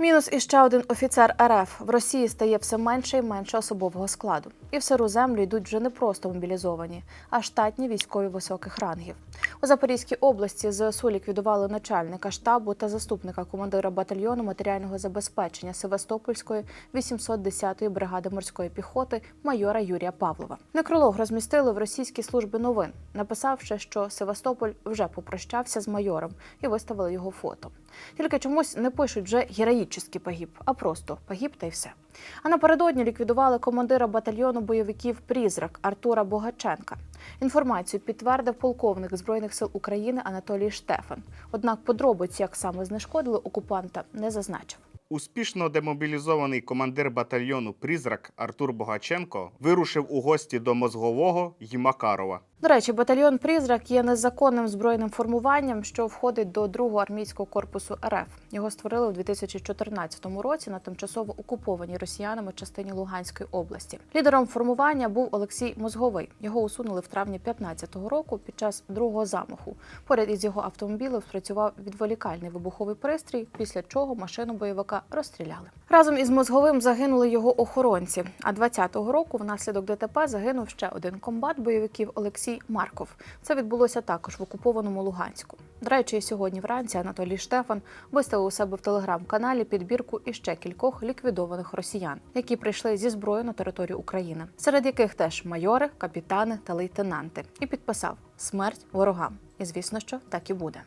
Мінус іще один офіцер РФ в Росії стає все менше і менше особового складу. І в сиру землю йдуть вже не просто мобілізовані, а штатні військові високих рангів. У Запорізькій області ЗСУ ліквідували начальника штабу та заступника командира батальйону матеріального забезпечення Севастопольської 810-ї бригади морської піхоти майора Юрія Павлова. Некролог розмістили в російській службі новин, написавши, що Севастополь вже попрощався з майором і виставили його фото. Тільки чомусь не пишуть вже героїчний погиб, а просто погиб та й все. А напередодні ліквідували командира батальйону бойовиків Прізрак Артура Богаченка. Інформацію підтвердив полковник Збройних сил України Анатолій Штефан. Однак подробиці, як саме знешкодили окупанта, не зазначив. Успішно демобілізований командир батальйону Призрак Артур Богаченко вирушив у гості до мозгового й Макарова. До речі, батальйон Призрак є незаконним збройним формуванням, що входить до другого армійського корпусу РФ. Його створили у 2014 році на тимчасово окупованій росіянами частині Луганської області. Лідером формування був Олексій Мозговий. Його усунули в травні 2015 року під час другого замаху. Поряд із його автомобілем спрацював відволікальний вибуховий пристрій, після чого машину бойовика розстріляли. Разом із мозговим загинули його охоронці. А 20-го року внаслідок ДТП загинув ще один комбат бойовиків Олексій Марков. Це відбулося також в окупованому Луганську. До речі, сьогодні вранці Анатолій Штефан виставив у себе в телеграм-каналі підбірку іще кількох ліквідованих росіян, які прийшли зі зброєю на територію України, серед яких теж майори, капітани та лейтенанти, і підписав смерть ворогам. І звісно, що так і буде.